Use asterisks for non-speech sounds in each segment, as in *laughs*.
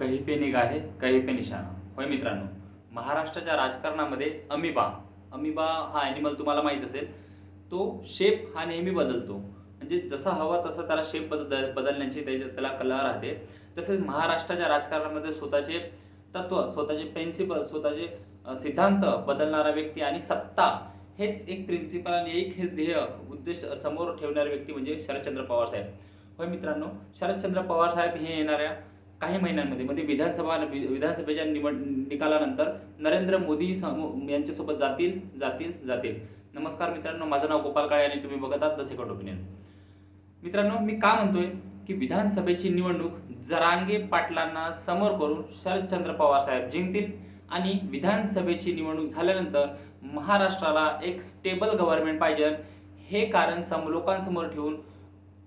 कही पे निगाह है कही पे निशाणा होय मित्रांनो महाराष्ट्राच्या राजकारणामध्ये अमिबा अमिबा हा ॲनिमल तुम्हाला माहीत असेल तो शेप हा नेहमी बदलतो. म्हणजे जसा हवा तसं त्याला शेप बदल बदलण्याची त्याच्या त्याला कला राहते. तसेच महाराष्ट्राच्या राजकारणामध्ये स्वतःचे तत्व स्वतःचे प्रिन्सिपल स्वतःचे सिद्धांत बदलणारा व्यक्ती आणि सत्ता हेच एक प्रिन्सिपल आणि एक हेच ध्येय उद्देश समोर ठेवणारे व्यक्ती म्हणजे शरदचंद्र पवार साहेब. होय मित्रांनो शरदचंद्र पवार साहेब हे येणाऱ्या काही महिन्यांमध्ये म्हणजे विधानसभा वि- विधानसभेच्या निवड निकालानंतर नरेंद्र मोदी यांच्यासोबत जातील जातील जातील. नमस्कार मित्रांनो माझं नाव गोपाल काळे आणि तुम्ही बघत आहात द सेकंड ओपिनियन. मित्रांनो मी का म्हणतोय की विधानसभेची निवडणूक जरांगे पाटलांना समोर करून शरदचंद्र पवार साहेब जिंकतील आणि विधानसभेची निवडणूक झाल्यानंतर महाराष्ट्राला एक स्टेबल गव्हर्नमेंट पाहिजे. हे कारण सम लोकांसमोर ठेवून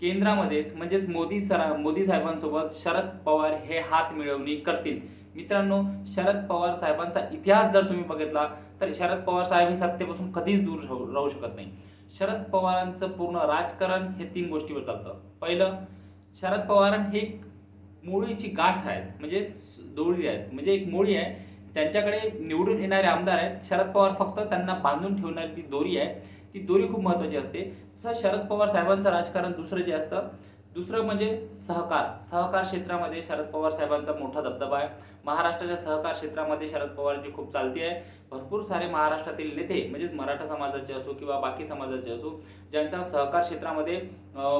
केंद्रामध्येच म्हणजेच मोदी सरा मोदी साहेबांसोबत शरद पवार हे हात मिळवणी करतील. मित्रांनो शरद पवार साहेबांचा इतिहास जर तुम्ही बघितला तर शरद पवार साहेब हे सत्तेपासून कधीच दूर राहू राहू शकत नाही. शरद पवारांचं पूर्ण राजकारण हे तीन गोष्टीवर चालतं. पहिलं शरद पवार हे एक मोळीची गाठ आहेत म्हणजे दोरी आहेत म्हणजे एक मोळी आहे. त्यांच्याकडे निवडून येणारे आमदार आहेत. शरद पवार फक्त त्यांना बांधून ठेवणारी ती दोरी आहे. ती दोरी खूप महत्त्वाची असते. शरद पवार साहेबांचं राजकारण दुसरं जे असतं दुसरं म्हणजे सहकार. सहकार क्षेत्रामध्ये शरद पवार साहेबांचा मोठा दबदबा आहे. महाराष्ट्राच्या सहकार क्षेत्रामध्ये शरद पवारची खूप चालती आहे. भरपूर सारे महाराष्ट्रातील नेते म्हणजेच मराठा समाजाचे असो किंवा बाकी समाजाचे असो ज्यांचा सहकार क्षेत्रामध्ये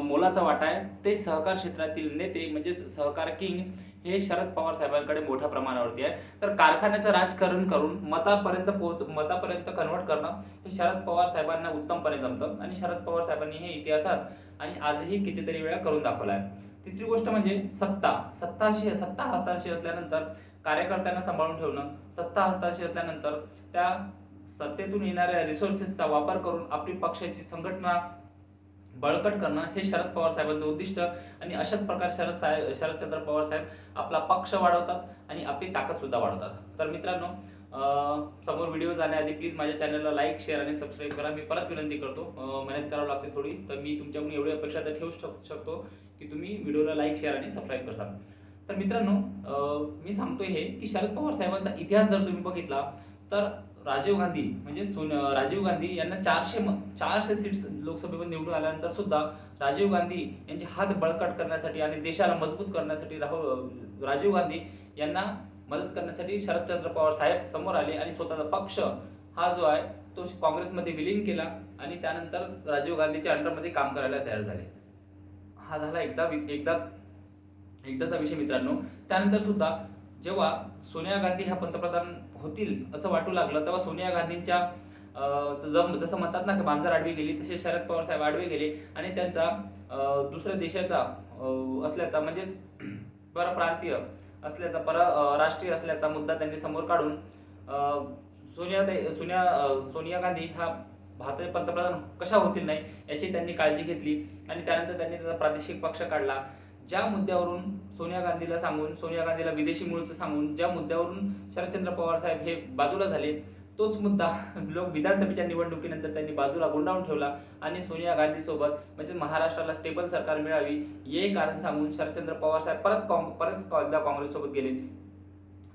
मोलाचा वाटा आहे ते सहकार क्षेत्रातील नेते म्हणजेच सहकार किंग हे शरद पवार साहेबांकडे मोठ्या प्रमाणावरती आहे. तर कारखान्याचं राजकारण करून मतापर्यंत पोहोच मतापर्यंत कन्वर्ट करणं हे शरद पवार साहेबांना उत्तमपणे जमतं आणि शरद पवार साहेबांनी हे इतिहासात आणि आजही कितीतरी वेळा करून दाखवलं आहे तिसरी गोष्ट म्हणजे सत्ता. सत्ताशी सत्ता हाताशी असल्यानंतर कार्यकर्त्यांना सांभाळून ठेवणं सत्ता हाताशी असल्यानंतर त्या सत्तेतून येणाऱ्या रिसोर्सेसचा वापर करून आपली पक्षाची संघटना बळकट करणं हे शरद पवार साहेबांचं उद्दिष्ट. आणि अशाच प्रकारे शरद साहेब शरदचंद्र पवार साहेब आपला पक्ष वाढवतात आणि आपली ताकद सुद्धा वाढवतात. तर मित्रांनो समोर व्हिडिओ जाण्याआधी प्लीज माझ्या चॅनलला लाईक शेअर आणि सबस्क्राईब करा. मी परत विनंती करतो मेहनत करावं लागते थोडी. तर मी तुमच्याकडून एवढी अपेक्षा तर ठेवू शक- शकतो की तुम्ही व्हिडिओला लाईक शेअर आणि सबस्क्राईब करसाल. तर मित्रांनो मी सांगतोय हे की शरद पवार साहेबांचा इतिहास जर तुम्ही बघितला तर राजीव गांधी म्हणजे सोन राजीव गांधी यांना चारशे म- चारशे सीट्स लोकसभेवर निवडून आल्यानंतर सुद्धा राजीव गांधी यांचे हात बळकट करण्यासाठी आणि देशाला मजबूत करण्यासाठी राहुल राजीव गांधी यांना मदत करण्यासाठी शरदचंद्र पवार साहेब समोर आले आणि स्वतःचा पक्ष हा जो आहे तो काँग्रेसमध्ये विलीन केला आणि त्यानंतर राजीव गांधीच्या अंडरमध्ये काम करायला तयार झाले. हा झाला एकदा वि- एकदाच एकदाचा विषय मित्रांनो. त्यानंतर सुद्धा जेव्हा सोनिया गांधी ह्या पंतप्रधान होतील असं वाटू लागलं तेव्हा सोनिया गांधींच्या जम जसं म्हणतात ना की मांजर आडवी गेली तसे शरद पवार साहेब आडवे गेले आणि त्यांचा दुसऱ्या देशाचा असल्याचा म्हणजेच *clears throat* परप्रांतीय असल्याचा पर राष्ट्रीय असल्याचा मुद्दा त्यांनी समोर काढून सोनिया सोनिया सोनिया गांधी ह्या भारताचे पंतप्रधान कशा होतील नाही याची त्यांनी काळजी घेतली आणि त्यानंतर त्यांनी त्याचा प्रादेशिक पक्ष काढला. ज्या मुद्द्यावरून सोनिया गांधीला सांगून सोनिया गांधीला विदेशी मूळचं सांगून ज्या मुद्द्यावरून शरदचंद्र पवार साहेब हे बाजूला झाले तोच मुद्दा *laughs* लोक विधानसभेच्या निवडणुकीनंतर त्यांनी बाजूला गुंडाळून ठेवला आणि सोनिया गांधीसोबत म्हणजे महाराष्ट्राला स्टेबल सरकार मिळावी हे कारण सांगून शरदचंद्र पवार साहेब परत काँग परत एकदा काँग्रेससोबत गेले.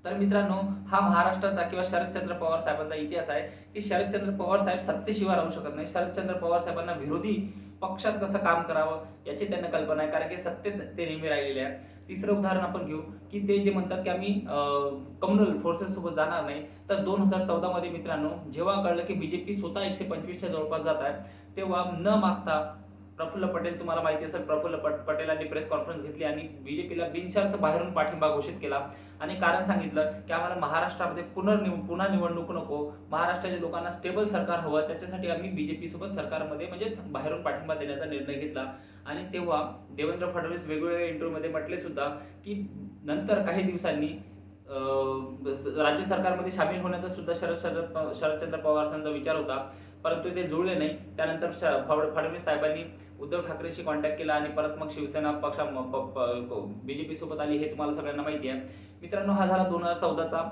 तर मित्रांनो हा महाराष्ट्राचा किंवा शरदचंद्र पवार साहेबांचा इतिहास आहे की शरदचंद्र पवार साहेब सत्तेशिवाय राहू शकत नाही. शरदचंद्र पवार साहेबांना विरोधी पक्षात कसं काम करावं याची त्यांना कल्पना आहे कारण की सत्तेत ते नेहमी राहिलेले आहे तिसरं उदाहरण आपण घेऊ की ते जे म्हणतात की आम्ही कम्युनल फोर्सेस सोबत जाणार नाही. तर दोन हजार चौदामध्ये मित्रांनो जेव्हा कळलं की बीजेपी स्वतः एकशे पंचवीसच्या जवळपास जात आहे तेव्हा न मागता प्रफुल्ल पटेल तुम्हाला माहिती असेल प्रफुल्ल पट पटेलांनी प्रेस कॉन्फरन्स घेतली आणि बीजेपीला बिनशर्त बाहेरून पाठिंबा घोषित केला. आणि कारण सांगितलं की आम्हाला महाराष्ट्रामध्ये पुनर्निव पुन्हा निवडणूक नको. महाराष्ट्राच्या लोकांना स्टेबल सरकार हवं. त्याच्यासाठी आम्ही बीजेपी सोबत सरकारमध्ये म्हणजेच बाहेरून पाठिंबा देण्याचा निर्णय घेतला. आणि तेव्हा देवेंद्र फडणवीस वेगवेगळ्या इंटरव्ह्यूमध्ये म्हटले सुद्धा की नंतर काही दिवसांनी राज्य सरकारमध्ये सामील होण्याचा सुद्धा शरद शरद शरदचंद्र पवारांचा विचार होता. परंतु ते जुळले नाही. त्यानंतर श- फडणवीस साहेबांनी उद्धव ठाकरेशी कॉन्टॅक्ट केला आणि परत मग शिवसेना पक्षा बीजेपी सोबत आली हे तुम्हाला सगळ्यांना माहिती आहे. मित्रांनो हा झाला दोन हजार चौदाचा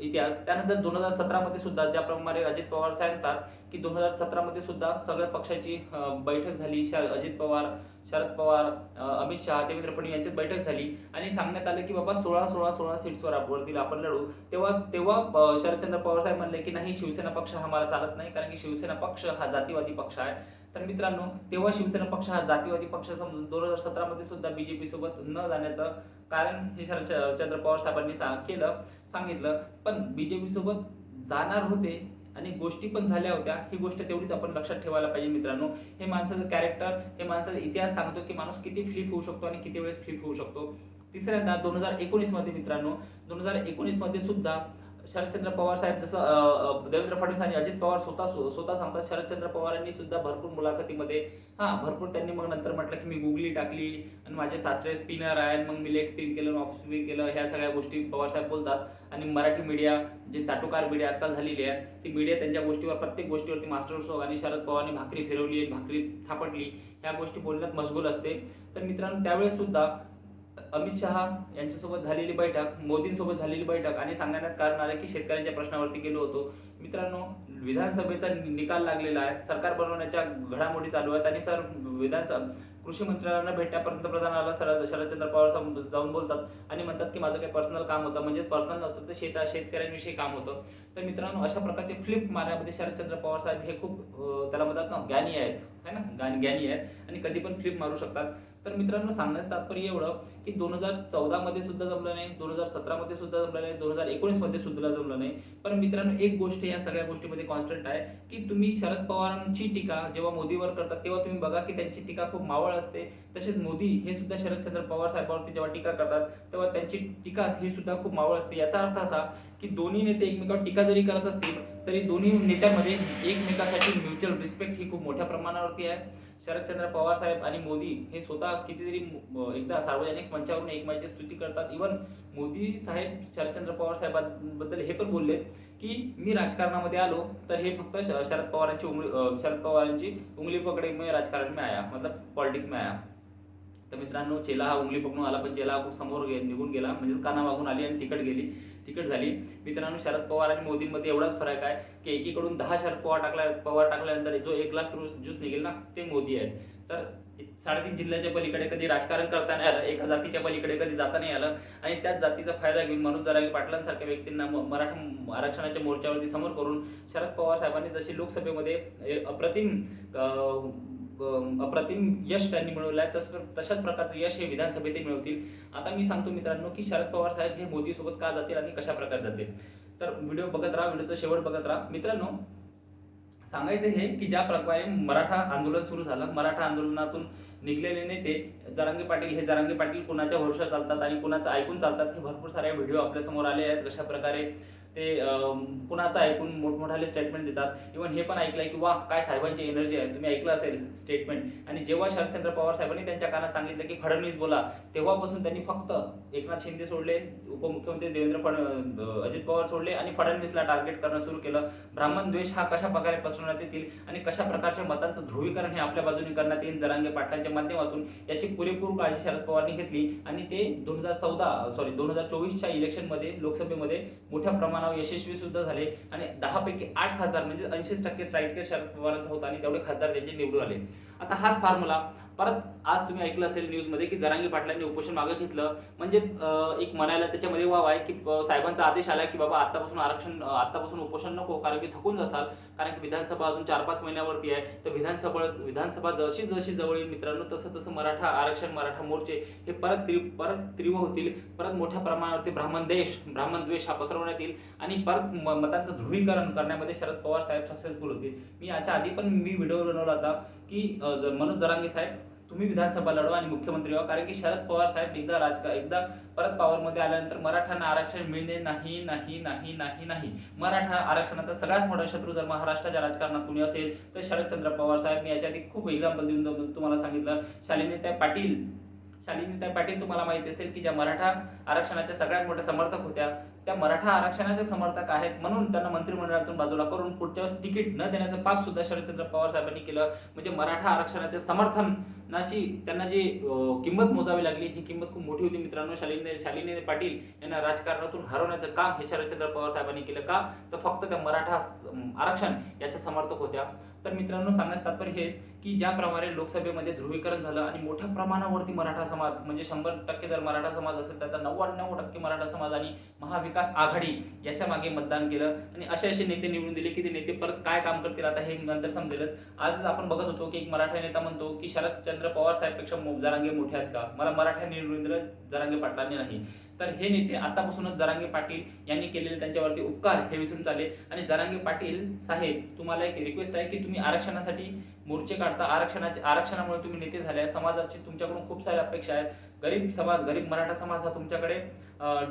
इतिहास. त्यानंतर दोन हजार सतरामध्ये सुद्धा ज्याप्रमाणे अजित पवार सांगतात की दोन हजार सतरामध्ये सुद्धा सगळ्या पक्षाची बैठक झाली. अजित पवार शरद पवार अमित शहा देवेंद्र फडणवीस यांची बैठक झाली. आणि सांगण्यात आलं की बाबा सोळा सोळा सोळा सीट्सवर वरती आपण लढू तेव्हा तेव्हा शरदचंद्र पवार साहेब म्हणले की नाही शिवसेना पक्ष हा मला चालत नाही कारण की शिवसेना पक्ष हा जातीवादी पक्ष आहे. तर मित्रांनो तेव्हा शिवसेना पक्ष हा जातीवादी पक्ष समजून दोन हजार सतरामध्ये सुद्धा बीजेपी सोबत न जाण्याचं कारण हे शरद चंद्र पवार साहेबांनी केलं. सांगितलं. पण बीजेपी सोबत जाणार होते आणि गोष्टी पण झाल्या होत्या. ही गोष्ट तेवढीच आपण लक्षात ठेवायला पाहिजे मित्रांनो. हे माणसाचं कॅरेक्टर हे माणसाचा इतिहास सांगतो की माणूस किती फ्लिप होऊ शकतो आणि किती वेळेस फ्लिप होऊ शकतो. तिसऱ्यांदा दोन हजार एकोणीसमध्ये मित्रांनो दोन हजार एकोणीसमध्ये सुद्धा शरदचंद्र पवार साहेब जसं देवेंद्र फडणवीस आणि अजित पवार स्वतः स्वतः सांगतात शरदचंद्र पवारांनी सुद्धा भरपूर मुलाखतीमध्ये हां भरपूर त्यांनी मग नंतर म्हटलं की मी गुगली टाकली आणि माझे सासरे स्पिनर आहे मग मी लेग स्पिन केलं ऑफ स्पिन केलं ह्या सगळ्या गोष्टी पवार साहेब बोलतात. आणि मराठी मीडिया जे चाटुकार मीडिया आजकाल झालेली आहे ती मीडिया त्यांच्या गोष्टीवर प्रत्येक गोष्टीवरती मास्टर शो आणि शरद पवारने भाकरी फिरवली भाकरी थापटली ह्या गोष्टी बोलण्यात मशगूल असते. तर मित्रांनो त्यावेळेस सुद्धा अमित शहा यांच्यासोबत झालेली बैठक मोदींसोबत झालेली बैठक आणि सांगण्यात कारण आलं की शेतकऱ्यांच्या प्रश्नावरती गेलो होतो. मित्रांनो विधानसभेचा निकाल लागलेला आहे. सरकार बनवण्याच्या घडामोडी चालू आहेत आणि सर विधानसभा कृषी मंत्र्यांना भेटण्या पंतप्रधानाला शरद शरदचंद्र पवार साहेब जाऊन बोलतात आणि म्हणतात की माझं काही पर्सनल काम होतं. म्हणजे पर्सनल नव्हतं तर शेता शेतकऱ्यांविषयी काम होतं. तर मित्रांनो अशा प्रकारचे फ्लिप मारण्यामध्ये शरदचंद्र पवार साहेब हे खूप त्याला म्हणतात ना ज्ञानी आहेत. है ना? ज्ञानी आहेत आणि कधी पण फ्लिप मारू शकतात. तर मित्रांनो सांगण्याचं तात्पर्य एवढं की दोन हजार चौदामध्ये सुद्धा जमलं नाही दोन हजार सतरामध्ये सुद्धा जमलं नाही दोन हजार एकोणीसमध्ये सुद्धा जमलं नाही. पण मित्रांनो एक गोष्ट या सगळ्या गोष्टीमध्ये कॉन्स्टंट आहे की तुम्ही शरद पवारांची टीका जेव्हा मोदीवर करतात तेव्हा तुम्ही बघा की त्यांची टीका खूप मावळ असते. तसेच मोदी हे सुद्धा शरदचंद्र पवार साहेबांवरती जेव्हा टीका करतात तेव्हा त्यांची टीका ही सुद्धा खूप मावळ असते. याचा अर्थ असा की दोन्ही नेते एकमेकावर टीका जरी करत असतील तरी दोन्ही नेत्यांमध्ये एकमेकासाठी म्युच्युअल रिस्पेक्ट ही खूप मोठ्या प्रमाणावरती आहे. शरदचंद्र पवार साहेब आणि मोदी हे स्वतः कितीतरी एकदा सार्वजनिक मंचावरून एकमेकांची स्तुती करतात. इवन मोदी साहेब शरदचंद्र पवार साहेबांबद्दल हे पण बोलले की मी राजकारणामध्ये आलो तर हे फक्त श- शरद पवारांची उंगली शरद पवारांची उंगली पकडे मी राजकारण में आया मतलब पॉलिटिक्स में आया. तर मित्रांनो चेला हा उंगली पकडून आला पण चेला खूप समोर गे- निघून गेला म्हणजेच काना मागून आली आणि तिकट गेली. तिकट झाली. मित्रांनो शरद पवार आणि मोदींमध्ये एवढाच फरक आहे की एकीकडून दहा शरद पवार टाकला पवार टाकल्यानंतर जो एक ग्लास ज्यूस निघेल ना ते मोदी आहेत. तर साडेतीन जिल्ह्याच्या पलीकडे कधी राजकारण करता नाही आलं एका जातीच्या पलीकडे कधी जाता नाही आलं. आणि त्याच जातीचा फायदा घेऊन मनोज दरावी पाटलांसारख्या व्यक्तींना मराठा आरक्षणाच्या मोर्चावरती समोर करून शरद पवार साहेबांनी जशी लोकसभेमध्ये ए- अप्रतिम अप्रतिम यश त्यांनी मिळवलं आहे तसं तशाच प्रकारचं यश हे विधानसभेत मिळवतील. आता मी सांगतो मित्रांनो की शरद पवार साहेब हे मोदीसोबत का जातील आणि कशा प्रकारे जातील? तर व्हिडिओ बघत राहा व्हिडिओचा शेवट बघत राहा. मित्रांनो सांगायचं हे की ज्या प्रकारे मराठा आंदोलन सुरू झालं मराठा आंदोलनातून निघलेले नेते जरांगे पाटील हे जरांगे पाटील कुणाच्या भरोशा चालतात आणि कुणाचं ऐकून चालतात हे भरपूर सारे व्हिडिओ आपल्यासमोर आले आहेत. कशा प्रकारे ते कुणाचं ऐकून मोठमोठाले स्टेटमेंट देतात. इव्हन हे पण ऐकलंय की वा काय साहेबांची एनर्जी आहे. तुम्ही ऐकलं असेल स्टेटमेंट आणि जेव्हा शरदचंद्र पवार साहेबांनी त्यांच्या कानात सांगितलं की फडणवीस बोला तेव्हापासून त्यांनी फक्त एकनाथ शिंदे सोडले उपमुख्यमंत्री देवेंद्र फड अजित पवार सोडले आणि फडणवीसला टार्गेट करणं सुरू केलं. ब्राह्मण द्वेष हा कशा प्रकारे पसरवण्यात येतील आणि कशा प्रकारच्या मतांचं ध्रुवीकरण हे आपल्या बाजूने करण्यात येईल जरांगे पाटलांच्या माध्यमातून याची पुरेपूर काळजी शरद पवारनी घेतली. आणि ते दोन हजार चौदा सॉरी दोन हजार चोवीसच्या इलेक्शनमध्ये लोकसभेमध्ये मोठ्या प्रमाणात प्रमाणावर यशस्वी सुद्धा झाले. आणि दहा पैकी आठ खासदार म्हणजे ऐंशी टक्के स्ट्राईक शरद पवारांचा होता आणि तेवढे खासदार त्यांचे निवडून आले. आता हाच फॉर्म्युला परत आज तुम्ही ऐकलं असेल न्यूजमध्ये की जरांगी पाटलांनी उपोषण मागे घेतलं. म्हणजेच एक म्हणायला त्याच्यामध्ये वाव आहे की साहेबांचा आदेश आला की बाबा आतापासून आरक्षण आतापासून उपोषण नको कारण की थकून जासाल. कारण की विधानसभा अजून चार पाच महिन्यावरती आहे. तर विधानसभा विधानसभा जशी जशी जवळ येईल मित्रांनो तसं तसं मराठा आरक्षण मराठा मोर्चे हे परत तीव्र परत तीव्र होतील. परत मोठ्या प्रमाणावरती ब्राह्मण देश ब्राह्मण द्वेष हा पसरवण्यात येईल. आणि परत म- मतांचं ध्रुवीकरण करण्यामध्ये शरद पवार साहेब सक्सेसफुल होतील. मी याच्या आधी पण मी व्हिडिओ बनवला होता की मनोज जरांगे साहेब तुम्ही विधानसभा लढवा आणि मुख्यमंत्री व्हा कारण की शरद पवार साहेब एकदा राजकार एकदा परत पॉवरमध्ये आल्यानंतर मराठ्यांना आरक्षण मिळणे नाही नाही नाही नाही नाही. मराठा आरक्षणाचा सगळ्यात मोठा शत्रू जर महाराष्ट्राच्या राजकारणात कुणी असेल तर शरदचंद्र पवार साहेब. मी याच्या आधी खूप एक्झाम्पल देऊन तुम्हाला सांगितलं. शालिनीताई पाटील शालिनीताई पाटील तुम्हाला माहिती असेल की ज्या मराठा आरक्षणाच्या सगळ्यात मोठ्या समर्थक होत्या त्या मराठा आरक्षणाच्या समर्थक आहेत म्हणून त्यांना मंत्रिमंडळातून बाजूला करून पुढच्या वेळेस तिकीट न देण्याचं पाप सुद्धा शरदचंद्र पवार साहेबांनी केलं. म्हणजे मराठा आरक्षणाच्या समर्थनाची त्यांना जी किंमत मोजावी लागली ही किंमत खूप मोठी होती मित्रांनो. शालिनी शालिनी पाटील यांना राजकारणातून हरवण्याचं काम हे शरदचंद्र पवार साहेबांनी केलं का? तर फक्त त्या मराठा आरक्षण याच्या समर्थक होत्या. तर मित्रांनो सांगण्यास तात्पर्य हेच की ज्याप्रमाणे लोकसभेमध्ये ध्रुवीकरण झालं आणि मोठ्या प्रमाणावरती मराठा समाज म्हणजे शंभर टक्के जर मराठा समाज असेल तर आता नव्याण्णव टक्के मराठा समाज आणि महाविकास आघाडी याच्या मागे मतदान केलं. आणि असे असे नेते निवडून दिले की ते नेते परत काय काम करतील आता हे नंतर समजेलच. आजच आपण बघत होतो की एक मराठा नेता म्हणतो की शरदचंद्र पवार साहेबपेक्षा मो- जरांगे मोठे आहेत का? मला मराठा निवडून दिलं जरांगे पाटलांनी नाही. तर हे नेते आतापासूनच जरांगे पाटील यांनी केलेले त्यांच्यावरती उपकार हे विसरून चालले. आणि जरांगे पाटील साहेब तुम्हाला एक रिक्वेस्ट आहे की तुम्ही आरक्षणासाठी मोर्चे काढता आरक्षणाचे आरक्षणामुळे तुम्ही नेते झाले समाजाची तुमच्याकडून खूप साऱ्या अपेक्षा आहेत. गरीब समाज गरीब मराठा समाज हा तुमच्याकडे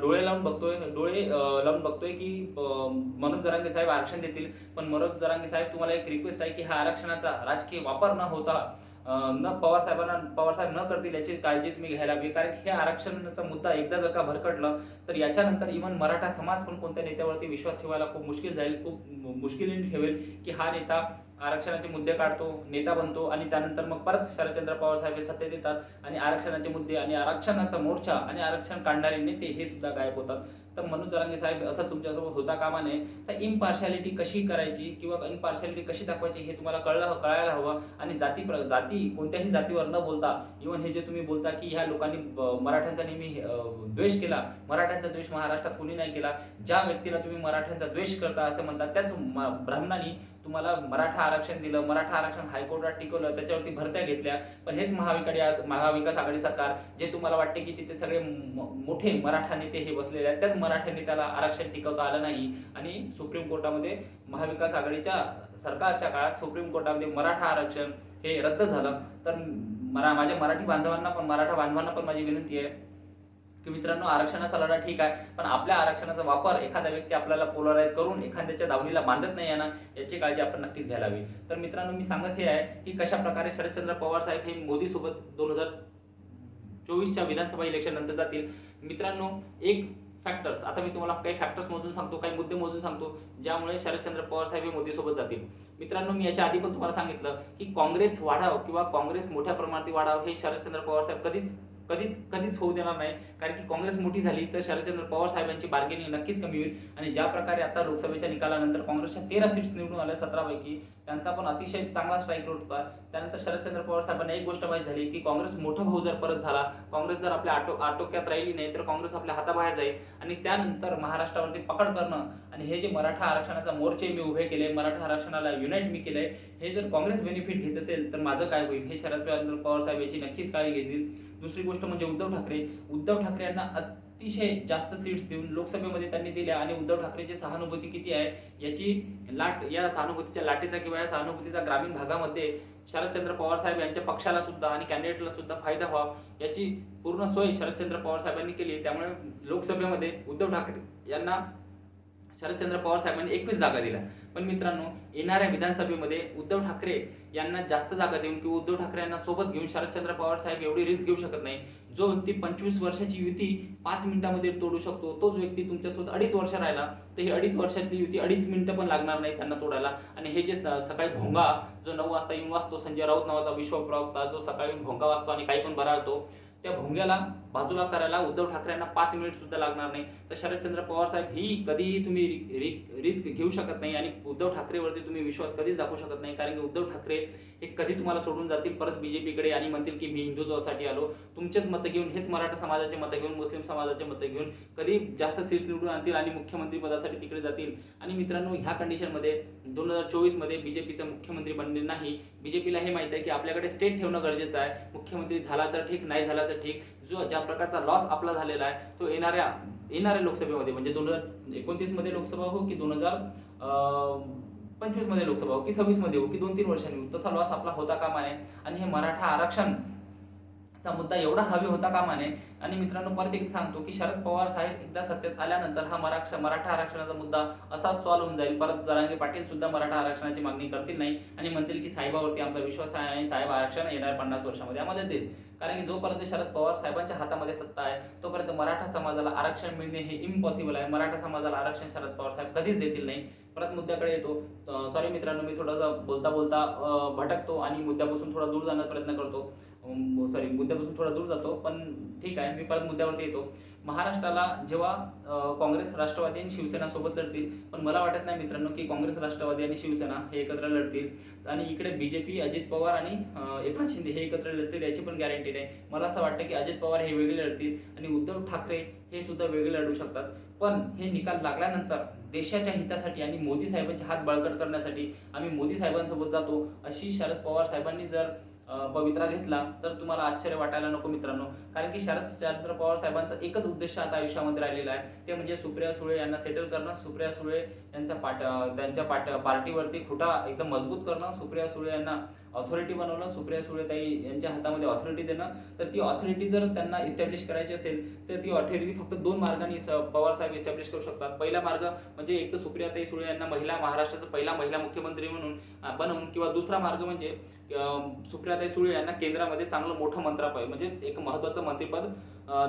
डोळे लावून बघतोय. डोळे लावून बघतोय की मनोज जरांगे साहेब आरक्षण देतील. पण मनोज जरांगे साहेब तुम्हाला एक रिक्वेस्ट आहे की हा आरक्षणाचा राजकीय वापर न होता न पवार साहेबांना पवार साहेब न करतील याची काळजी तुम्ही घ्यायला हवी. कारण हे आरक्षणाचा मुद्दा एकदा जर का भरकटला तर याच्यानंतर इव्हन मराठा समाज पण कोणत्या नेत्यावरती विश्वास ठेवायला खूप मुश्किल जाईल खूप मुश्किलीने ठेवेल की हा नेता आरक्षणाचे मुद्दे काढतो नेता बनतो आणि त्यानंतर मग परत शरदचंद्र पवार साहेब हे सत्तेत येतात आणि आरक्षणाचे मुद्दे आणि आरक्षणाचा मोर्चा आणि आरक्षण काढणारे नेते हे सुद्धा गायब होतात. तर मनोज जरांगे साहेब असं तुमच्यासोबत होता कामा नये. तर इम्पार्शॅलिटी कशी करायची किंवा इम्पार्शॅलिटी कशी दाखवायची हे तुम्हाला कळलं कळायला हवं आणि जाती प्र- जाती कोणत्याही जातीवर न बोलता इव्हन हे जे तुम्ही बोलता की ह्या लोकांनी मराठ्यांचा नेहमी द्वेष केला मराठ्यांचा द्वेष महाराष्ट्रात कोणी नाही केला ज्या व्यक्तीला तुम्ही मराठ्यांचा द्वेष करता असं म्हणता त्याच म- ब्राह्मणांनी तुम्हाला मराठा आरक्षण दिलं मराठा आरक्षण हायकोर्टात टिकवलं त्याच्यावरती भरत्या घेतल्या. पण हेच महाविकाडी आज महाविकास आघाडी सरकार जे तुम्हाला वाटते की तिथे सगळे मोठे मराठा नेते हे बसलेले आहेत त्याच मराठा नेत्याला आरक्षण टिकवता आलं नाही. आणि सुप्रीम कोर्टामध्ये महाविकास आघाडीच्या सरकारच्या काळात सुप्रीम कोर्टामध्ये मराठा आरक्षण हे रद्द झालं. तर मरा माझ्या मराठी बांधवांना पण मराठा बांधवांना पण माझी विनंती आहे की मित्रांनो आरक्षणाचा लढा ठीक आहे पण आपल्या आरक्षणाचा वापर एखादा व्यक्ती आपल्याला पोलराईज करून एखाद्याच्या दावणीला बांधत नाही ना याची काळजी आपण नक्कीच घ्यायला हवी. तर मित्रांनो मी सांगत हे आहे की कशा प्रकारे शरदचंद्र पवार साहेब हे मोदी सोबत दोन हजार चोवीसच्या विधानसभा इलेक्शन नंतर जातील. मित्रांनो एक फॅक्टर्स आता मी तुम्हाला काही फॅक्टर्स मधून सांगतो काही मुद्दे मधून सांगतो ज्यामुळे शरदचंद्र पवार साहेब हे मोदीसोबत जातील. मित्रांनो मी याच्या आधी पण तुम्हाला सांगितलं की काँग्रेस वाढाव किंवा काँग्रेस मोठ्या प्रमाणात वाढाव हे शरदचंद्र पवार साहेब कधीच कधीच कधीच होऊ देणार नाही. कारण की काँग्रेस मोठी झाली तर शरदचंद्र पवार साहेबांची बार्गेनिंग नक्कीच कमी होईल. आणि ज्या प्रकारे आता लोकसभेच्या निकालानंतर काँग्रेसच्या तेरा सीट्स निवडून आल्या सतरापैकी त्यांचा पण अतिशय चांगला स्ट्राईक रेट होता. त्यानंतर शरदचंद्र पवार साहेबांना एक गोष्ट माहीत झाली की काँग्रेस मोठा भाऊ जर परत झाला काँग्रेस जर आपल्या आटो आटोक्यात राहिली नाही तर काँग्रेस आपल्या हाताबाहेर जाईल. आणि त्यानंतर महाराष्ट्रावरती पकड करणं आणि हे जे मराठा आरक्षणाचा मोर्चे मी उभे केले मराठा आरक्षणाला युनाईट मी केले हे जर काँग्रेस बेनिफिट घेत असेल तर माझं काय होईल? हे शरद पवार साहेब याची नक्कीच काळजी घेतील. दुसरी गोष्ट म्हणजे उद्धव ठाकरे. उद्धव ठाकरे यांना अतिशय जास्त सीट्स देऊन लोकसभेमध्ये त्यांनी दिल्या आणि उद्धव ठाकरेची सहानुभूती किती आहे याची लाट या सहानुभूतीच्या लाटेचा किंवा या सहानुभूतीचा ग्रामीण भागामध्ये शरदचंद्र पवार साहेब यांच्या पक्षाला सुद्धा आणि कॅन्डिडेटला सुद्धा फायदा व्हावा याची पूर्ण सोय शरदचंद्र पवार साहेबांनी केली त्यामुळे लोकसभेमध्ये उद्धव ठाकरे यांना शरदचंद्र पवार साहेबांनी एकवीस जागा दिल्या. पण मित्रांनो येणाऱ्या विधानसभेमध्ये उद्धव ठाकरे यांना जास्त जागा देऊन किंवा उद्धव ठाकरे यांना सोबत घेऊन शरदचंद्र पवार साहेब एवढी रिस्क घेऊ शकत नाही. जो व्यक्ती पंचवीस वर्षाची युती पाच मिनिटामध्ये तोडू शकतो तोच व्यक्ती तुमच्यासोबत अडीच वर्ष राहिला तर ही अडीच वर्षातली युती अडीच मिनिटं पण लागणार नाही त्यांना तोडायला. आणि हे जे स- सकाळी भोंगा जो नऊ वाजता येऊन वाचतो संजय राऊत नावाचा विश्वप्रवक्ता जो सकाळी भोंगा वाचतो आणि काही पण बराळतो त्या भोंग्याला बाजूला करायला उद्धव ठाकरेंना पाच मिनिट सुद्धा लागणार नाही. तर शरदचंद्र पवार साहेब ही कधीही तुम्ही रिस्क घेऊ शकत नाही आणि उद्धव ठाकरेवरती तुम्ही विश्वास कधीच दाखवू शकत नाही. कारण की उद्धव ठाकरे हे कधी तुम्हाला सोडून जातील परत बीजेपीकडे आणि म्हणतील की मी हिंदुत्वासाठी आलो. तुमचेच मतं घेऊन हेच मराठा समाजाचे मतं घेऊन मुस्लिम समाजाचे मतं घेऊन कधी जास्त सीट्स निवडून आणतील आणि मुख्यमंत्री पदासाठी तिकडे जातील. आणि मित्रांनो ह्या कंडिशनमध्ये दोन हजार चोवीसमध्ये बीजेपीचा मुख्यमंत्री बनले नाही. बीजेपीला हे माहिती आहे की आपल्याकडे स्टेट ठेवणं गरजेचं आहे. मुख्यमंत्री झाला तर ठीक नाही झाला तर ठीक. जो ज्या प्रकारचा लॉस आपला झालेला आहे तो येणाऱ्या येणाऱ्या लोकसभेमध्ये म्हणजे दोन हजार एकोणतीसमध्ये लोकसभा हो की दोन हजार पंचवीसमध्ये लोकसभा हो की सव्वीसमध्ये हो की दोन तीन वर्षांनी हो, तसा लॉस आपला होता कामा नये आणि हे मराठा आरक्षण चा मुद्दा एवढा हवी होता कामा नये आणि मित्रांनो परत एक सांगतो की शरद पवार साहेब एकदा सत्तेत आल्यानंतर हा मराठा मराठा आरक्षणाचा मुद्दा असा सॉल्व्ह होऊन जाईल. परत जरांगे पाटील सुद्धा मराठा आरक्षणाची मागणी करतील नाही. आणि म्हणतील की साहेबावरती आमचा विश्वास आहे आणि साहेब आरक्षण येणार पन्नास वर्षामध्ये. आम्हाला देतील. कारण की जोपर्यंत शरद पवार साहेबांच्या हातामध्ये सत्ता आहे तोपर्यंत मराठा समाजाला आरक्षण मिळणे हे इम्पॉसिबल आहे. मराठा समाजाला आरक्षण शरद पवार साहेब कधीच देतील नाही. परत मुद्द्याकडे येतो. सॉरी मित्रांनो मी थोडासा बोलता बोलता भटकतो आणि मुद्द्यापासून थोडा दूर जाण्याचा प्रयत्न करतो. सॉरी मुद्द्यापासून थोडा दूर जातो पण ठीक आहे मी परत मुद्द्यावरती येतो. महाराष्ट्राला जेव्हा काँग्रेस राष्ट्रवादी आणि शिवसेना सोबत लढतील पण मला वाटत नाही मित्रांनो की काँग्रेस राष्ट्रवादी आणि शिवसेना हे एकत्र लढतील. आणि इकडे B J P Ajit Pawar आणि एकनाथ शिंदे हे एकत्र लढतील याची पण गॅरंटी नाही. मला असं वाटतं की अजित पवार हे वेगळे लढतील आणि उद्धव ठाकरे हे सुद्धा वेगळे लढू शकतात. पण हे निकाल लागल्यानंतर देशाच्या हितासाठी आणि मोदी साहेबांचे हात बळकट करण्यासाठी आम्ही मोदी साहेबांसोबत जातो. अशी शरद पवार साहेबांनी जर पवित्रा घेतला तर तुम्हाला आश्चर्य वाटायला नको मित्रांनो. कारण की शरद चंद्र पवार साहेबांचा एकच उद्देश आता आयुष्यामध्ये राहिलेला आहे. ते म्हणजे सुप्रिया सुळे यांना सेटल करणं सुप्रिया सुळे यांचा पाट त्यांच्या पाट पार्टीवरती खुटा एकदम मजबूत करणं सुप्रिया सुळे यांना ऑथॉरिटी बनवणं सुप्रिया सुळेताई यांच्या हातामध्ये ऑथॉरिटी देणं. तर ती ऑथॉरिटी जर त्यांना इस्टॅब्लिश करायची असेल तर ती ऑथॉरिटी फक्त दोन मार्गाने स- पवार साहेब इस्टॅब्लिश करू शकतात. पहिला मार्ग म्हणजे एक तर सुप्रियाताई सुळे यांना महिला महाराष्ट्राचा पहिला महिला मुख्यमंत्री म्हणून बनवून किंवा दुसरा मार्ग म्हणजे सुप्रियाताई सुळे यांना केंद्रामध्ये चांगलं मोठं मंत्रापद म्हणजेच एक महत्त्वाचं मंत्रिपद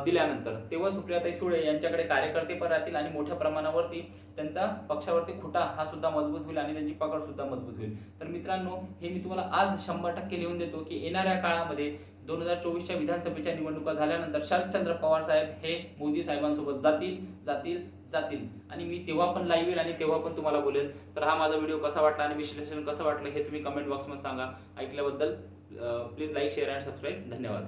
दिल्यानंतर. तेव्हा सुप्रियाताई सुळे यांच्याकडे कार्यकर्ते पण राहतील आणि मोठ्या प्रमाणावरती त्यांचा पक्षावरती खुटा हा सुद्धा मजबूत होईल आणि त्यांची पकड सुद्धा मजबूत होईल. तर मित्रांनो हे मी तुम्हाला आज शंभर टक्के लिहून देतो की येणाऱ्या काळामध्ये दोन हजार चोवीसच्या विधानसभेच्या निवडणुका झाल्यानंतर शरदचंद्र पवार साहेब हे मोदी साहेबांसोबत जातील जातील जातील. आणि मी तेव्हा पण लाईव्ह येईल आणि तेव्हा पण तुम्हाला बोलेल. तर हा माझा व्हिडिओ कसा वाटला आणि विश्लेषण कसं वाटलं हे तुम्ही कमेंट बॉक्समध्ये सांगा. ऐकल्याबद्दल please like share and subscribe धन्यवाद.